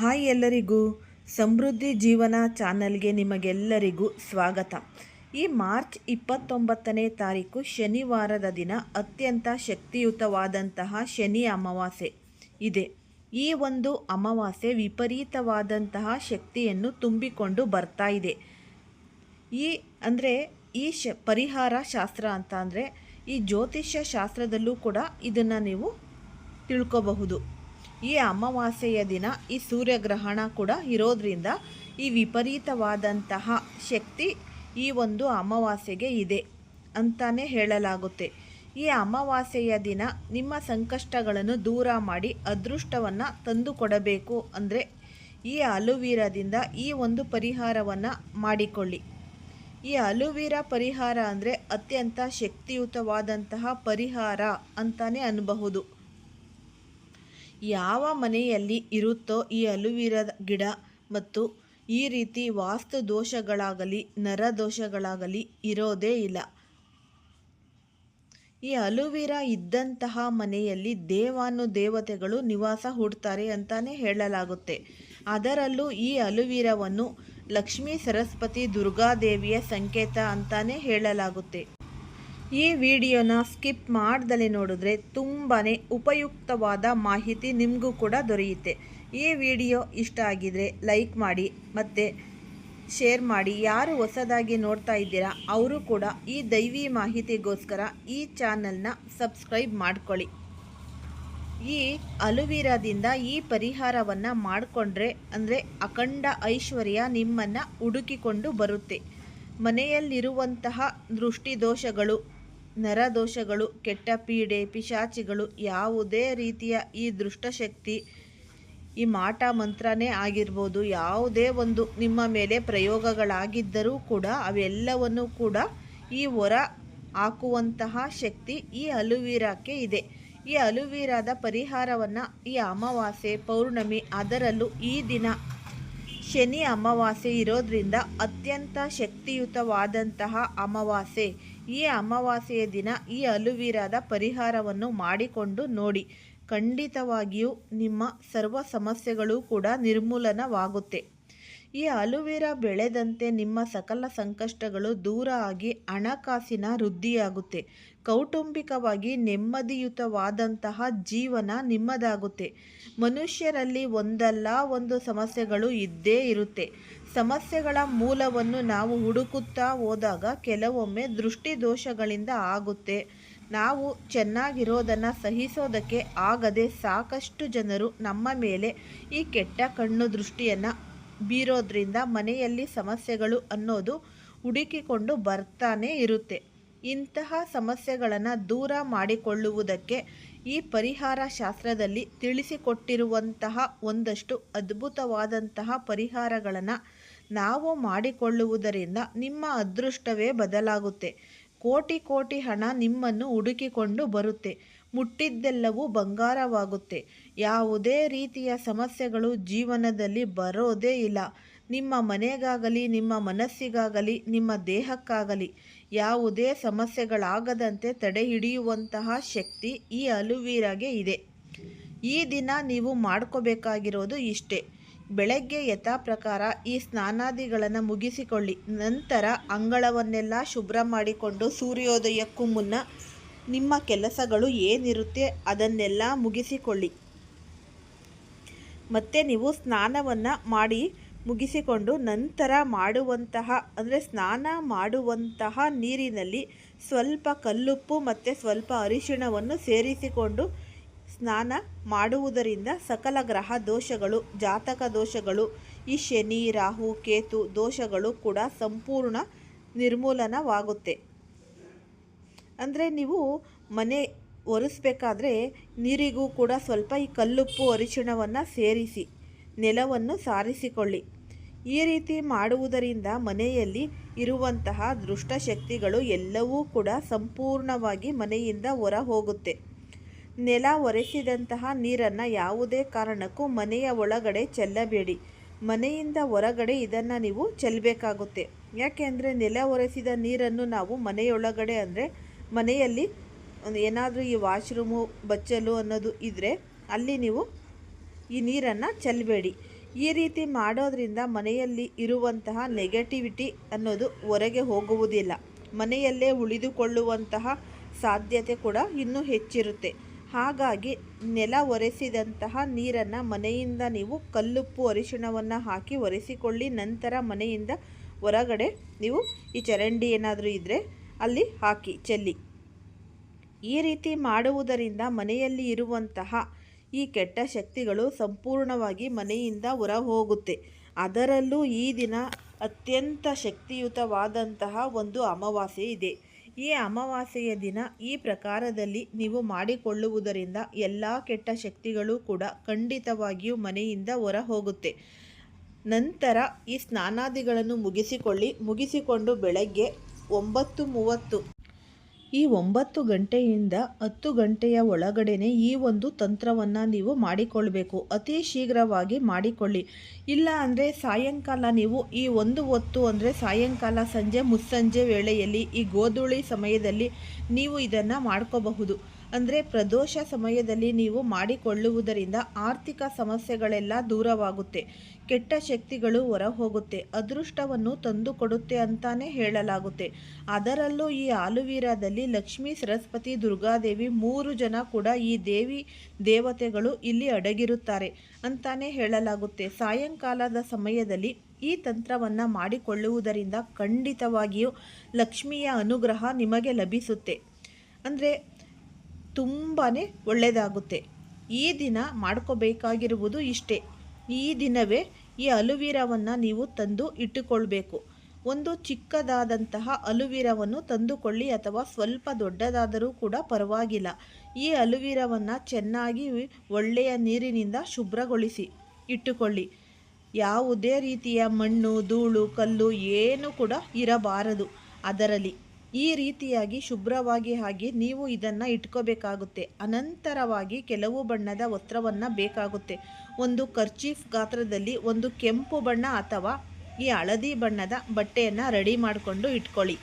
Hi ಎಲ್ಲರಿಗೂ. ಸಮೃದ್ಧಿ ಜೀವನ ಚಾನಲ್ಗೆ ನಿಮಗೆಲ್ಲರಿಗೂ ಸ್ವಾಗತ. ಈ ಮಾರ್ಚ್ ಇಪ್ಪತ್ತೊಂಬತ್ತನೇ ತಾರೀಕು ಶನಿವಾರದ ದಿನ ಅತ್ಯಂತ ಶಕ್ತಿಯುತವಾದಂತಹ ಶನಿ ಅಮಾವಾಸ್ಯೆ ಇದೆ. ಈ ಒಂದು ಅಮಾವಾಸ್ಯೆ ವಿಪರೀತವಾದಂತಹ ಶಕ್ತಿಯನ್ನು ತುಂಬಿಕೊಂಡು ಬರ್ತಾ ಇದೆ. ಈ ಅಂದರೆ ಈ ಶ ಪರಿಹಾರ ಶಾಸ್ತ್ರ ಅಂತ ಅಂದರೆ ಈ ಜ್ಯೋತಿಷ್ಯ ಶಾಸ್ತ್ರದಲ್ಲೂ ಕೂಡ ಇದನ್ನು ನೀವು ತಿಳ್ಕೋಬಹುದು. ಈ ಅಮಾವಾಸ್ಯೆಯ ದಿನ ಈ ಸೂರ್ಯಗ್ರಹಣ ಕೂಡ ಇರೋದ್ರಿಂದ ಈ ವಿಪರೀತವಾದಂತಹ ಶಕ್ತಿ ಈ ಒಂದು ಅಮಾವಾಸ್ಯೆಗೆ ಇದೆ ಅಂತಾನೆ ಹೇಳಲಾಗುತ್ತೆ. ಈ ಅಮಾವಾಸ್ಯೆಯ ದಿನ ನಿಮ್ಮ ಸಂಕಷ್ಟಗಳನ್ನು ದೂರ ಮಾಡಿ ಅದೃಷ್ಟವನ್ನು ತಂದು ಕೊಡಬೇಕು ಅಂದರೆ ಈ ಅಲುವೀರದಿಂದ ಈ ಒಂದು ಪರಿಹಾರವನ್ನು ಮಾಡಿಕೊಳ್ಳಿ. ಈ ಅಲುವೀರ ಪರಿಹಾರ ಅಂದರೆ ಅತ್ಯಂತ ಶಕ್ತಿಯುತವಾದಂತಹ ಪರಿಹಾರ ಅಂತಾನೆ ಅನ್ನಬಹುದು ಯಾವ ಮನೆಯಲ್ಲಿ ಇರುತ್ತೋ ಈ ಅಲುವಿರದ ಗಿಡ ಮತ್ತು ಈ ರೀತಿ ವಾಸ್ತು ದೋಷಗಳಾಗಲಿ ನರದೋಷಗಳಾಗಲಿ ಇರೋದೇ ಇಲ್ಲ. ಈ ಅಲುವಿರ ಇದ್ದಂತಹ ಮನೆಯಲ್ಲಿ ದೇವಾನು ದೇವತೆಗಳು ನಿವಾಸ ಹೂಡ್ತಾರೆ ಅಂತಾನೆ ಹೇಳಲಾಗುತ್ತೆ. ಅದರಲ್ಲೂ ಈ ಅಲುವೀರವನ್ನು ಲಕ್ಷ್ಮೀ ಸರಸ್ವತಿ ದುರ್ಗಾದೇವಿಯ ಸಂಕೇತ ಅಂತಾನೆ ಹೇಳಲಾಗುತ್ತೆ. ಈ ವಿಡಿಯೋನ ಸ್ಕಿಪ್ ಮಾಡ್ದಲೇ ನೋಡಿದ್ರೆ ತುಂಬಾ ಉಪಯುಕ್ತವಾದ ಮಾಹಿತಿ ನಿಮಗೂ ಕೂಡ ದೊರೆಯುತ್ತೆ. ಈ ವಿಡಿಯೋ ಇಷ್ಟ ಆಗಿದ್ರೆ ಲೈಕ್ ಮಾಡಿ ಮತ್ತು ಶೇರ್ ಮಾಡಿ. ಯಾರು ಹೊಸದಾಗಿ ನೋಡ್ತಾ ಇದ್ದೀರಾ, ಅವರು ಕೂಡ ಈ ದೈವಿ ಮಾಹಿತಿಗೋಸ್ಕರ ಈ ಚಾನಲ್ನ ಸಬ್ಸ್ಕ್ರೈಬ್ ಮಾಡ್ಕೊಳ್ಳಿ. ಈ ಅಲುವೀರದಿಂದ ಈ ಪರಿಹಾರವನ್ನು ಮಾಡಿಕೊಂಡ್ರೆ ಅಂದರೆ ಅಖಂಡ ಐಶ್ವರ್ಯ ನಿಮ್ಮನ್ನು ಹುಡುಕಿಕೊಂಡು ಬರುತ್ತೆ. ಮನೆಯಲ್ಲಿರುವಂತಹ ದೃಷ್ಟಿದೋಷಗಳು ನರದೋಷಗಳು ಕೆಟ್ಟ ಪೀಡೆ ಪಿಶಾಚಿಗಳು ಯಾವುದೇ ರೀತಿಯ ಈ ದುಷ್ಟಶಕ್ತಿ ಈ ಮಾಟ ಮಂತ್ರನೇ ಆಗಿರ್ಬೋದು. ಯಾವುದೇ ಒಂದು ನಿಮ್ಮ ಮೇಲೆ ಪ್ರಯೋಗಗಳಾಗಿದ್ದರೂ ಕೂಡ ಅವೆಲ್ಲವನ್ನು ಕೂಡ ಈ ಹೊರ ಹಾಕುವಂತಹ ಶಕ್ತಿ ಈ ಅಲುವೀರಕ್ಕೆ ಇದೆ. ಈ ಅಲುವೀರಾದ ಪರಿಹಾರವನ್ನು ಈ ಅಮಾವಾಸ್ಯೆ, ಪೌರ್ಣಮಿ ಅದರಲ್ಲೂ ಈ ದಿನ ಶನಿ ಅಮಾವಾಸ್ಯೆ ಇರೋದ್ರಿಂದ ಅತ್ಯಂತ ಶಕ್ತಿಯುತವಾದಂತಹ ಅಮಾವಾಸ್ಯೆ. ಈ ಅಮಾವಾಸ್ಯೆಯ ದಿನ ಈ ಅಲುವೀರಾದ ಪರಿಹಾರವನ್ನು ಮಾಡಿಕೊಂಡು ನೋಡಿ. ಖಂಡಿತವಾಗಿಯೂ ನಿಮ್ಮ ಸರ್ವ ಸಮಸ್ಯೆಗಳು ಕೂಡ ನಿರ್ಮೂಲನವಾಗುತ್ತೆ. ಈ ಅಲುವೀರ ಬೆಳೆದಂತೆ ನಿಮ್ಮ ಸಕಲ ಸಂಕಷ್ಟಗಳು ದೂರ ಆಗಿ ಹಣಕಾಸಿನ ವೃದ್ಧಿಯಾಗುತ್ತೆ. ಕೌಟುಂಬಿಕವಾಗಿ ನೆಮ್ಮದಿಯುತವಾದಂತಹ ಜೀವನ ನಿಮ್ಮದಾಗುತ್ತೆ. ಮನುಷ್ಯರಲ್ಲಿ ಒಂದಲ್ಲ ಒಂದು ಸಮಸ್ಯೆಗಳು ಇದ್ದೇ ಇರುತ್ತೆ. ಸಮಸ್ಯೆಗಳ ಮೂಲವನ್ನು ನಾವು ಹುಡುಕುತ್ತಾ ಹೋದಾಗ ಕೆಲವೊಮ್ಮೆ ದೃಷ್ಟಿ ದೋಷಗಳಿಂದ ಆಗುತ್ತೆ. ನಾವು ಚೆನ್ನಾಗಿರೋದನ್ನು ಸಹಿಸೋದಕ್ಕೆ ಆಗದೆ ಸಾಕಷ್ಟು ಜನರು ನಮ್ಮ ಮೇಲೆ ಈ ಕೆಟ್ಟ ಕಣ್ಣು ದೃಷ್ಟಿಯನ್ನು ಬೀರೋದ್ರಿಂದ ಮನೆಯಲ್ಲಿ ಸಮಸ್ಯೆಗಳು ಅನ್ನೋದು ಹುಡುಕಿಕೊಂಡು ಬರ್ತಾನೆ ಇರುತ್ತೆ. ಇಂತಹ ಸಮಸ್ಯೆಗಳನ್ನು ದೂರ ಮಾಡಿಕೊಳ್ಳುವುದಕ್ಕೆ ಈ ಪರಿಹಾರ ಶಾಸ್ತ್ರದಲ್ಲಿ ತಿಳಿಸಿಕೊಟ್ಟಿರುವಂತಹ ಒಂದಷ್ಟು ಅದ್ಭುತವಾದಂತಹ ಪರಿಹಾರಗಳನ್ನು ನಾವು ಮಾಡಿಕೊಳ್ಳುವುದರಿಂದ ನಿಮ್ಮ ಅದೃಷ್ಟವೇ ಬದಲಾಗುತ್ತೆ. ಕೋಟಿ ಕೋಟಿ ಹಣ ನಿಮ್ಮನ್ನು ಹುಡುಕಿಕೊಂಡು ಬರುತ್ತೆ. ಮುಟ್ಟಿದ್ದೆಲ್ಲವೂ ಬಂಗಾರವಾಗುತ್ತೆ. ಯಾವುದೇ ರೀತಿಯ ಸಮಸ್ಯೆಗಳು ಜೀವನದಲ್ಲಿ ಬರೋದೇ ಇಲ್ಲ. ನಿಮ್ಮ ಮನೆಗಾಗಲಿ, ನಿಮ್ಮ ಮನಸ್ಸಿಗಾಗಲಿ, ನಿಮ್ಮ ದೇಹಕ್ಕಾಗಲಿ ಯಾವುದೇ ಸಮಸ್ಯೆಗಳಾಗದಂತೆ ತಡೆ ಹಿಡಿಯುವಂತಹ ಶಕ್ತಿ ಈ ಅಲುವೀರಾಗೆ ಇದೆ. ಈ ದಿನ ನೀವು ಮಾಡ್ಕೋಬೇಕಾಗಿರೋದು ಇಷ್ಟೇ. ಬೆಳಗ್ಗೆ ಯಥಾಪ್ರಕಾರ ಈ ಸ್ನಾನಾದಿಗಳನ್ನು ಮುಗಿಸಿಕೊಳ್ಳಿ. ನಂತರ ಅಂಗಳವನ್ನೆಲ್ಲ ಶುಭ್ರ ಮಾಡಿಕೊಂಡು ಸೂರ್ಯೋದಯಕ್ಕೂ ಮುನ್ನ ನಿಮ್ಮ ಕೆಲಸಗಳು ಏನಿರುತ್ತೆ ಅದನ್ನೆಲ್ಲ ಮುಗಿಸಿಕೊಳ್ಳಿ. ಮತ್ತೆ ನೀವು ಸ್ನಾನವನ್ನು ಮಾಡಿ ಮುಗಿಸಿಕೊಂಡು ನಂತರ ಮಾಡುವಂತಹ, ಅಂದರೆ ಸ್ನಾನ ಮಾಡುವಂತಹ ನೀರಿನಲ್ಲಿ ಸ್ವಲ್ಪ ಕಲ್ಲುಪ್ಪು ಮತ್ತು ಸ್ವಲ್ಪ ಅರಿಶಿಣವನ್ನು ಸೇರಿಸಿಕೊಂಡು ಸ್ನಾನ ಮಾಡುವುದರಿಂದ ಸಕಲ ಗ್ರಹ ದೋಷಗಳು, ಜಾತಕ ದೋಷಗಳು, ಈ ಶನಿ, ರಾಹು, ಕೇತು ದೋಷಗಳು ಕೂಡ ಸಂಪೂರ್ಣ ನಿರ್ಮೂಲನವಾಗುತ್ತೆ. ಅಂದರೆ ನೀವು ಮನೆ ಒರೆಸ್ಬೇಕಾದ್ರೆ ನೀರಿಗೂ ಕೂಡ ಸ್ವಲ್ಪ ಈ ಕಲ್ಲುಪ್ಪು ಅರಿಶಿಣವನ್ನು ಸೇರಿಸಿ, ನೆಲವನ್ನು ಸಾರಿಸಿಕೊಳ್ಳಿ. ಈ ರೀತಿ ಮಾಡುವುದರಿಂದ ಮನೆಯಲ್ಲಿ ಇರುವಂತಹ ದುಷ್ಟಶಕ್ತಿಗಳು ಎಲ್ಲವೂ ಕೂಡ ಸಂಪೂರ್ಣವಾಗಿ ಮನೆಯಿಂದ ಹೊರ ಹೋಗುತ್ತೆ ನೆಲ ಒರೆಸಿದಂತಹ ನೀರನ್ನು ಯಾವುದೇ ಕಾರಣಕ್ಕೂ ಮನೆಯ ಒಳಗಡೆ ಚೆಲ್ಲಬೇಡಿ. ಮನೆಯಿಂದ ಹೊರಗಡೆ ಇದನ್ನು ನೀವು ಚೆಲ್ಲಬೇಕಾಗುತ್ತೆ ಯಾಕೆಂದರೆ ನೆಲ ಒರೆಸಿದ ನೀರನ್ನು ನಾವು ಮನೆಯೊಳಗಡೆ ಅಂದರೆ ಮನೆಯಲ್ಲಿ ಏನಾದರೂ ಈ ವಾಶ್ರೂಮು, ಬಚ್ಚಲು ಅನ್ನೋದು ಇದ್ದರೆ ಅಲ್ಲಿ ನೀವು ಈ ನೀರನ್ನು ಚೆಲ್ಲಬೇಡಿ ಈ ರೀತಿ ಮಾಡೋದ್ರಿಂದ ಮನೆಯಲ್ಲಿ ಇರುವಂತಹ ನೆಗೆಟಿವಿಟಿ ಅನ್ನೋದು ಹೊರಗೆ ಹೋಗುವುದಿಲ್ಲ. ಮನೆಯಲ್ಲೇ ಉಳಿದುಕೊಳ್ಳುವಂತಹ ಸಾಧ್ಯತೆ ಕೂಡ ಇನ್ನೂ ಹೆಚ್ಚಿರುತ್ತೆ. ಹಾಗಾಗಿ ನೆಲ ಒರೆಸಿದಂತಹ ನೀರನ್ನು ಮನೆಯಿಂದ ನೀವು ಕಲ್ಲುಪ್ಪು ಅರಿಶಿಣವನ್ನು ಹಾಕಿ ಒರೆಸಿಕೊಳ್ಳಿ. ನಂತರ ಮನೆಯಿಂದ ಹೊರಗಡೆ ನೀವು ಈ ಚರಂಡಿ ಏನಾದರೂ ಇದ್ದರೆ ಅಲ್ಲಿ ಹಾಕಿ ಚೆಲ್ಲಿ. ಈ ರೀತಿ ಮಾಡುವುದರಿಂದ ಮನೆಯಲ್ಲಿ ಇರುವಂತಹ ಈ ಕೆಟ್ಟ ಶಕ್ತಿಗಳು ಸಂಪೂರ್ಣವಾಗಿ ಮನೆಯಿಂದ ಹೊರ ಹೋಗುತ್ತೆ ಅದರಲ್ಲೂ ಈ ದಿನ ಅತ್ಯಂತ ಶಕ್ತಿಯುತವಾದಂತಹ ಒಂದು ಅಮಾವಾಸ್ಯೆ ಇದೆ. ಈ ಅಮಾವಾಸ್ಯೆಯ ದಿನ ಈ ಪ್ರಕಾರದಲ್ಲಿ ನೀವು ಮಾಡಿಕೊಳ್ಳುವುದರಿಂದ ಎಲ್ಲ ಕೆಟ್ಟ ಶಕ್ತಿಗಳು ಕೂಡ ಖಂಡಿತವಾಗಿಯೂ ಮನೆಯಿಂದ ಹೊರ ಹೋಗುತ್ತೆ ನಂತರ ಈ ಸ್ನಾನಾದಿಗಳನ್ನು ಮುಗಿಸಿಕೊಳ್ಳಿ. ಮುಗಿಸಿಕೊಂಡು ಬೆಳಗ್ಗೆ ಒಂಬತ್ತು ಮೂವತ್ತು ಈ ಒಂಬತ್ತು ಗಂಟೆಯಿಂದ ಹತ್ತು ಗಂಟೆಯ ಒಳಗಡೆನೆ ಈ ಒಂದು ತಂತ್ರವನ್ನು ನೀವು ಮಾಡಿಕೊಳ್ಬೇಕು. ಅತಿ ಶೀಘ್ರವಾಗಿ ಮಾಡಿಕೊಳ್ಳಿ. ಇಲ್ಲ ಅಂದರೆ ಸಾಯಂಕಾಲ ನೀವು ಈ ಒಂದು ಹೊತ್ತು ಅಂದರೆ ಸಾಯಂಕಾಲ ಸಂಜೆ ಮುಸ್ಸಂಜೆ ವೇಳೆಯಲ್ಲಿ ಈ ಗೋಧೂಳಿ ಸಮಯದಲ್ಲಿ ನೀವು ಇದನ್ನು ಮಾಡ್ಕೋಬಹುದು. ಅಂದರೆ ಪ್ರದೋಷ ಸಮಯದಲ್ಲಿ ನೀವು ಮಾಡಿಕೊಳ್ಳುವುದರಿಂದ ಆರ್ಥಿಕ ಸಮಸ್ಯೆಗಳೆಲ್ಲ ದೂರವಾಗುತ್ತೆ. ಕೆಟ್ಟ ಶಕ್ತಿಗಳು ಹೊರ ಹೋಗುತ್ತೆ ಅದೃಷ್ಟವನ್ನು ತಂದುಕೊಡುತ್ತೆ ಅಂತಾನೆ ಹೇಳಲಾಗುತ್ತೆ. ಅದರಲ್ಲೂ ಈ ಆಲುವೀರಾದಲ್ಲಿ ಲಕ್ಷ್ಮೀ, ಸರಸ್ವತಿ, ದುರ್ಗಾದೇವಿ ಮೂರು ಜನ ಕೂಡ ಈ ದೇವಿ ದೇವತೆಗಳು ಇಲ್ಲಿ ಅಡಗಿರುತ್ತಾರೆ ಅಂತಾನೆ ಹೇಳಲಾಗುತ್ತೆ. ಸಾಯಂಕಾಲದ ಸಮಯದಲ್ಲಿ ಈ ತಂತ್ರವನ್ನು ಮಾಡಿಕೊಳ್ಳುವುದರಿಂದ ಖಂಡಿತವಾಗಿಯೂ ಲಕ್ಷ್ಮಿಯ ಅನುಗ್ರಹ ನಿಮಗೆ ಲಭಿಸುತ್ತೆ. ಅಂದರೆ ತುಂಬಾ ಒಳ್ಳೆಯದಾಗುತ್ತೆ ಈ ದಿನ ಮಾಡ್ಕೋಬೇಕಾಗಿರುವುದು ಇಷ್ಟೇ. ಈ ದಿನವೇ ಈ ಅಲುವೀರವನ್ನು ನೀವು ತಂದು ಇಟ್ಟುಕೊಳ್ಬೇಕು. ಒಂದು ಚಿಕ್ಕದಾದಂತಹ ಅಲುವೀರವನ್ನು ತಂದುಕೊಳ್ಳಿ ಅಥವಾ ಸ್ವಲ್ಪ ದೊಡ್ಡದಾದರೂ ಕೂಡ ಪರವಾಗಿಲ್ಲ. ಈ ಅಲುವೀರವನ್ನು ಚೆನ್ನಾಗಿ ಒಳ್ಳೆಯ ನೀರಿನಿಂದ ಶುಭ್ರಗೊಳಿಸಿ ಇಟ್ಟುಕೊಳ್ಳಿ. ಯಾವುದೇ ರೀತಿಯ ಮಣ್ಣು, ಧೂಳು, ಕಲ್ಲು ಏನು ಕೂಡ ಇರಬಾರದು. ಅದರಲ್ಲಿ ಈ ರೀತಿಯಾಗಿ ಶುಭ್ರವಾಗಿ ಹಾಗೆ ನೀವು ಇದನ್ನು ಇಟ್ಕೋಬೇಕಾಗುತ್ತೆ. ಅನಂತರವಾಗಿ ಕೆಲವು ಬಣ್ಣದ ವಸ್ತ್ರವನ್ನು ಬೇಕಾಗುತ್ತೆ. ಒಂದು ಕರ್ಚೀಫ್ ಗಾತ್ರದಲ್ಲಿ ಒಂದು ಕೆಂಪು ಬಣ್ಣ ಅಥವಾ ಈ ಹಳದಿ ಬಣ್ಣದ ಬಟ್ಟೆಯನ್ನು ರೆಡಿ ಮಾಡಿಕೊಂಡು ಇಟ್ಕೊಳ್ಳಿ.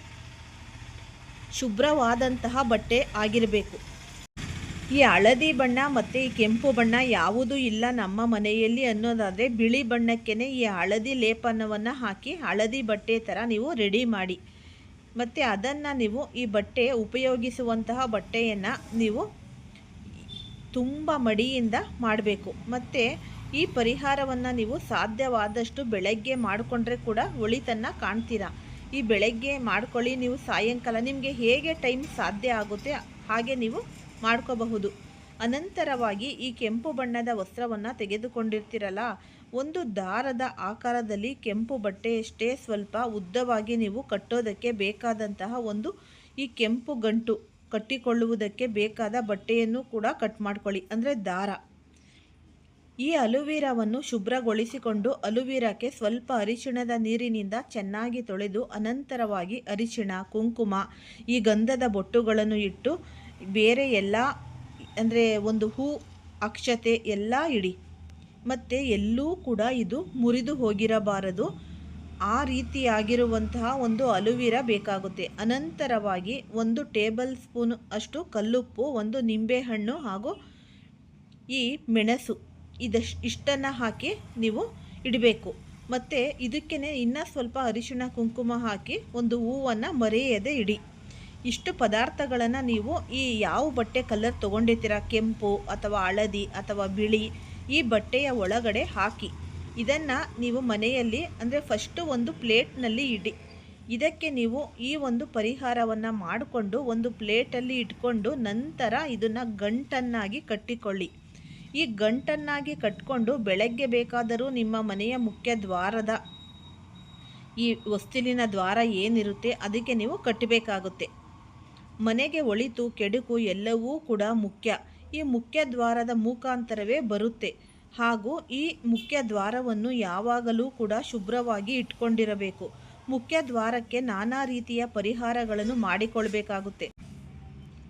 ಶುಭ್ರವಾದಂತಹ ಬಟ್ಟೆ ಆಗಿರಬೇಕು. ಈ ಹಳದಿ ಬಣ್ಣ ಮತ್ತು ಈ ಕೆಂಪು ಬಣ್ಣ ಯಾವುದೂ ಇಲ್ಲ ನಮ್ಮ ಮನೆಯಲ್ಲಿ ಅನ್ನೋದಾದರೆ ಬಿಳಿ ಬಣ್ಣಕ್ಕೇ ಈ ಹಳದಿ ಲೇಪನವನ್ನು ಹಾಕಿ ಹಳದಿ ಬಟ್ಟೆ ಥರ ನೀವು ರೆಡಿ ಮಾಡಿ. ಮತ್ತು ಅದನ್ನು ನೀವು ಈ ಬಟ್ಟೆ ಉಪಯೋಗಿಸುವಂತಹ ಬಟ್ಟೆಯನ್ನು ನೀವು ತುಂಬ ಮಡಿಯಿಂದ ಮಾಡಬೇಕು. ಮತ್ತು ಈ ಪರಿಹಾರವನ್ನು ನೀವು ಸಾಧ್ಯವಾದಷ್ಟು ಬೆಳಗ್ಗೆ ಮಾಡಿಕೊಂಡ್ರೆ ಕೂಡ ಒಳಿತನ್ನು ಕಾಣ್ತೀರಾ. ಈ ಬೆಳಗ್ಗೆ ಮಾಡ್ಕೊಳ್ಳಿ, ನೀವು ಸಾಯಂಕಾಲ ನಿಮಗೆ ಹೇಗೆ ಟೈಮ್ ಸಾಧ್ಯ ಆಗುತ್ತೆ ಹಾಗೆ ನೀವು ಮಾಡ್ಕೋಬಹುದು. ಅನಂತರವಾಗಿ ಈ ಕೆಂಪು ಬಣ್ಣದ ವಸ್ತ್ರವನ್ನು ತೆಗೆದುಕೊಂಡಿರ್ತೀರಲ್ಲ ಒಂದು ದಾರದ ಆಕಾರದಲ್ಲಿ ಕೆಂಪು ಬಟ್ಟೆಯಷ್ಟೇ ಸ್ವಲ್ಪ ಉದ್ದವಾಗಿ ನೀವು ಕಟ್ಟೋದಕ್ಕೆ ಬೇಕಾದಂತಹ ಒಂದು ಈ ಕೆಂಪು ಗಂಟು ಕಟ್ಟಿಕೊಳ್ಳುವುದಕ್ಕೆ ಬೇಕಾದ ಬಟ್ಟೆಯನ್ನು ಕೂಡ ಕಟ್ ಮಾಡ್ಕೊಳ್ಳಿ. ಅಂದರೆ ದಾರ. ಈ ಅಲುವೀರವನ್ನು ಶುಭ್ರಗೊಳಿಸಿಕೊಂಡು ಅಲುವೀರಾಕ್ಕೆ ಸ್ವಲ್ಪ ಅರಿಶಿಣದ ನೀರಿನಿಂದ ಚೆನ್ನಾಗಿ ತೊಳೆದು ಅನಂತರವಾಗಿ ಅರಿಶಿಣ, ಕುಂಕುಮ, ಈ ಗಂಧದ ಬೊಟ್ಟುಗಳನ್ನು ಇಟ್ಟು ಬೇರೆ ಎಲ್ಲ, ಅಂದರೆ ಒಂದು ಹೂ, ಅಕ್ಷತೆ ಎಲ್ಲ ಇಡಿ. ಮತ್ತು ಎಲ್ಲೂ ಕೂಡ ಇದು ಮುರಿದು ಹೋಗಿರಬಾರದು. ಆ ರೀತಿಯಾಗಿರುವಂತಹ ಒಂದು ಅಲುವಿರ ಬೇಕಾಗುತ್ತೆ. ಅನಂತರವಾಗಿ ಒಂದು ಟೇಬಲ್ ಸ್ಪೂನ್ ಅಷ್ಟು ಕಲ್ಲುಪ್ಪು, ಒಂದು ನಿಂಬೆಹಣ್ಣು ಹಾಗೂ ಈ ಮೆಣಸು ಇದಷ್ಟು ಇಷ್ಟನ್ನು ಹಾಕಿ ನೀವು ಇಡಬೇಕು. ಮತ್ತು ಇದಕ್ಕೇ ಇನ್ನೂ ಸ್ವಲ್ಪ ಅರಿಶಿಣ ಕುಂಕುಮ ಹಾಕಿ ಒಂದು ಹೂವನ್ನು ಮರೆಯದೆ ಇಡಿ. ಇಷ್ಟು ಪದಾರ್ಥಗಳನ್ನು ನೀವು ಈ ಯಾವ ಬಟ್ಟೆ ಕಲರ್ ತೊಗೊಂಡಿರ್ತೀರ ಕೆಂಪು ಅಥವಾ ಹಳದಿ ಅಥವಾ ಬಿಳಿ ಈ ಬಟ್ಟೆಯ ಒಳಗಡೆ ಹಾಕಿ. ಇದನ್ನು ನೀವು ಮನೆಯಲ್ಲಿ, ಅಂದರೆ ಫಸ್ಟು ಒಂದು ಪ್ಲೇಟ್ನಲ್ಲಿ ಇಡಿ. ಇದಕ್ಕೆ ನೀವು ಈ ಒಂದು ಪರಿಹಾರವನ್ನು ಮಾಡಿಕೊಂಡು ಒಂದು ಪ್ಲೇಟಲ್ಲಿ ಇಟ್ಕೊಂಡು ನಂತರ ಇದನ್ನು ಗಂಟನ್ನಾಗಿ ಕಟ್ಟಿಕೊಳ್ಳಿ. ಈ ಗಂಟನ್ನಾಗಿ ಕಟ್ಕೊಂಡು ಬೆಳಗ್ಗೆ ಬೇಕಾದರೂ ನಿಮ್ಮ ಮನೆಯ ಮುಖ್ಯ ದ್ವಾರದ, ಈ ವಸ್ತಿಲಿನ ದ್ವಾರ ಏನಿರುತ್ತೆ ಅದಕ್ಕೆ ನೀವು ಕಟ್ಟಬೇಕಾಗುತ್ತೆ. ಮನೆಗೆ ಒಳಿತು, ಕೆಡುಕು ಎಲ್ಲವೂ ಕೂಡ ಮುಖ್ಯ. ಈ ಮುಖ್ಯ ದ್ವಾರದ ಮುಖಾಂತರವೇ ಬರುತ್ತೆ. ಹಾಗೂ ಈ ಮುಖ್ಯ ದ್ವಾರವನ್ನು ಯಾವಾಗಲೂ ಕೂಡ ಶುಭ್ರವಾಗಿ ಇಟ್ಕೊಂಡಿರಬೇಕು. ಮುಖ್ಯ ದ್ವಾರಕ್ಕೆ ನಾನಾ ರೀತಿಯ ಪರಿಹಾರಗಳನ್ನು ಮಾಡಿಕೊಳ್ಬೇಕಾಗುತ್ತೆ.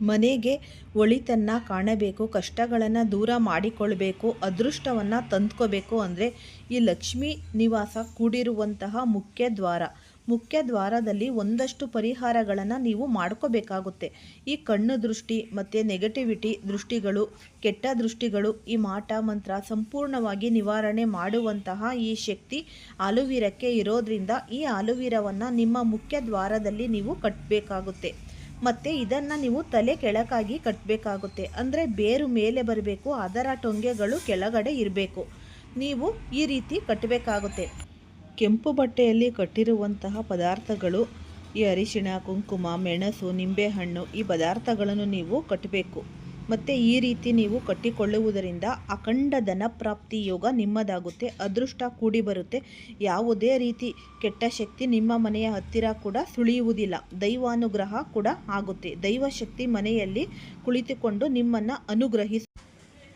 ಮನೆಗೆ ಒಳಿತನ್ನು ಕಾಣಬೇಕು, ಕಷ್ಟಗಳನ್ನು ದೂರ ಮಾಡಿಕೊಳ್ಬೇಕು, ಅದೃಷ್ಟವನ್ನು ತಂದ್ಕೋಬೇಕು ಅಂದರೆ ಈ ಲಕ್ಷ್ಮೀ ನಿವಾಸ ಕೂಡಿರುವಂತಹ ಮುಖ್ಯ ದ್ವಾರ ಮುಖ್ಯ ದ್ವಾರದಲ್ಲಿ ಒಂದಷ್ಟು ಪರಿಹಾರಗಳನ್ನು ನೀವು ಮಾಡ್ಕೋಬೇಕಾಗುತ್ತೆ. ಈ ಕಣ್ಣು ದೃಷ್ಟಿ, ಮತ್ತು ನೆಗೆಟಿವಿಟಿ ದೃಷ್ಟಿಗಳು, ಕೆಟ್ಟ ದೃಷ್ಟಿಗಳು, ಈ ಮಾಟ ಮಂತ್ರ ಸಂಪೂರ್ಣವಾಗಿ ನಿವಾರಣೆ ಮಾಡುವಂತಹ ಈ ಶಕ್ತಿ ಆಲುವೀರಕ್ಕೆ ಇರೋದ್ರಿಂದ ಈ ಆಲುವೀರವನ್ನು ನಿಮ್ಮ ಮುಖ್ಯ ದ್ವಾರದಲ್ಲಿ ನೀವು ಕಟ್ಟಬೇಕಾಗುತ್ತೆ ಮತ್ತು ಇದನ್ನು ನೀವು ತಲೆ ಕೆಳಕಾಗಿ ಕಟ್ಟಬೇಕಾಗುತ್ತೆ ಅಂದರೆ ಬೇರು ಮೇಲೆ ಬರಬೇಕು, ಅದರ ಟೊಂಗೆಗಳು ಕೆಳಗಡೆ ಇರಬೇಕು. ನೀವು ಈ ರೀತಿ ಕಟ್ಟಬೇಕಾಗುತ್ತೆ ಕೆಂಪು ಬಟ್ಟೆಯಲ್ಲಿ ಕಟ್ಟಿರುವಂತಹ ಪದಾರ್ಥಗಳು, ಈ ಅರಿಶಿಣ, ಕುಂಕುಮ, ಮೆಣಸು, ನಿಂಬೆಹಣ್ಣು, ಈ ಪದಾರ್ಥಗಳನ್ನು ನೀವು ಕಟ್ಟಬೇಕು. ಮತ್ತು ಈ ರೀತಿ ನೀವು ಕಟ್ಟಿಕೊಳ್ಳುವುದರಿಂದ ಅಖಂಡ ಧನಪ್ರಾಪ್ತಿ ಯೋಗ ನಿಮ್ಮದಾಗುತ್ತೆ, ಅದೃಷ್ಟ ಕೂಡಿ ಬರುತ್ತೆ. ಯಾವುದೇ ರೀತಿ ಕೆಟ್ಟ ಶಕ್ತಿ ನಿಮ್ಮ ಮನೆಯ ಹತ್ತಿರ ಕೂಡ ಸುಳಿಯುವುದಿಲ್ಲ, ದೈವಾನುಗ್ರಹ ಕೂಡ ಆಗುತ್ತೆ. ದೈವಶಕ್ತಿ ಮನೆಯಲ್ಲಿ ಕುಳಿತುಕೊಂಡು ನಿಮ್ಮನ್ನು ಅನುಗ್ರಹಿಸ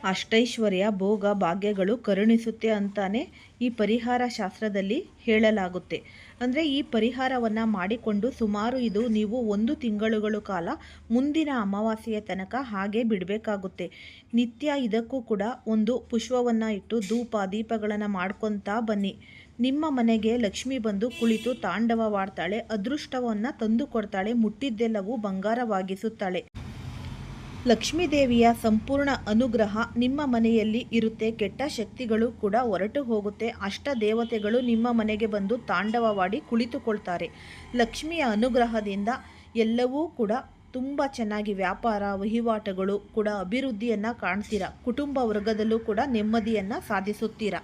ಅಷ್ಟೈಶ್ವರ್ಯ, ಭೋಗ, ಭಾಗ್ಯಗಳು ಕರುಣಿಸುತ್ತೆ ಅಂತಾನೆ ಈ ಪರಿಹಾರ ಶಾಸ್ತ್ರದಲ್ಲಿ ಹೇಳಲಾಗುತ್ತೆ. ಅಂದರೆ ಈ ಪರಿಹಾರವನ್ನು ಮಾಡಿಕೊಂಡು ಸುಮಾರು ಇದು ನೀವು ಒಂದು ತಿಂಗಳುಗಳ ಕಾಲ ಮುಂದಿನ ಅಮಾವಾಸ್ಯೆಯ ತನಕ ಹಾಗೆ ಬಿಡಬೇಕಾಗುತ್ತೆ. ನಿತ್ಯ ಇದಕ್ಕೂ ಕೂಡ ಒಂದು ಪುಷ್ಪವನ್ನು ಇಟ್ಟು ಧೂಪ, ದೀಪಗಳನ್ನು ಮಾಡ್ಕೊತಾ ಬನ್ನಿ. ನಿಮ್ಮ ಮನೆಗೆ ಲಕ್ಷ್ಮಿ ಬಂದು ಕುಳಿತು ತಾಂಡವವಾಡ್ತಾಳೆ ಅದೃಷ್ಟವನ್ನು ತಂದು ಕೊಡ್ತಾಳೆ, ಮುಟ್ಟಿದ್ದೆಲ್ಲವೂ ಬಂಗಾರವಾಗಿಸುತ್ತಾಳೆ. ಲಕ್ಷ್ಮೀ ದೇವಿಯ ಸಂಪೂರ್ಣ ಅನುಗ್ರಹ ನಿಮ್ಮ ಮನೆಯಲ್ಲಿ ಇರುತ್ತೆ. ಕೆಟ್ಟ ಶಕ್ತಿಗಳು ಕೂಡ ಹೊರಟು ಹೋಗುತ್ತೆ. ಅಷ್ಟ ದೇವತೆಗಳು ನಿಮ್ಮ ಮನೆಗೆ ಬಂದು ತಾಂಡವವಾಡಿ ಕುಳಿತುಕೊಳ್ತಾರೆ. ಲಕ್ಷ್ಮಿಯ ಅನುಗ್ರಹದಿಂದ ಎಲ್ಲವೂ ಕೂಡ ತುಂಬ ಚೆನ್ನಾಗಿ ವ್ಯಾಪಾರ, ವಹಿವಾಟುಗಳು ಕೂಡ ಅಭಿವೃದ್ಧಿಯನ್ನು ಕಾಣ್ತೀರಾ? ಕುಟುಂಬ ವರ್ಗದಲ್ಲೂ ಕೂಡ ನೆಮ್ಮದಿಯನ್ನು ಸಾಧಿಸುತ್ತೀರಾ?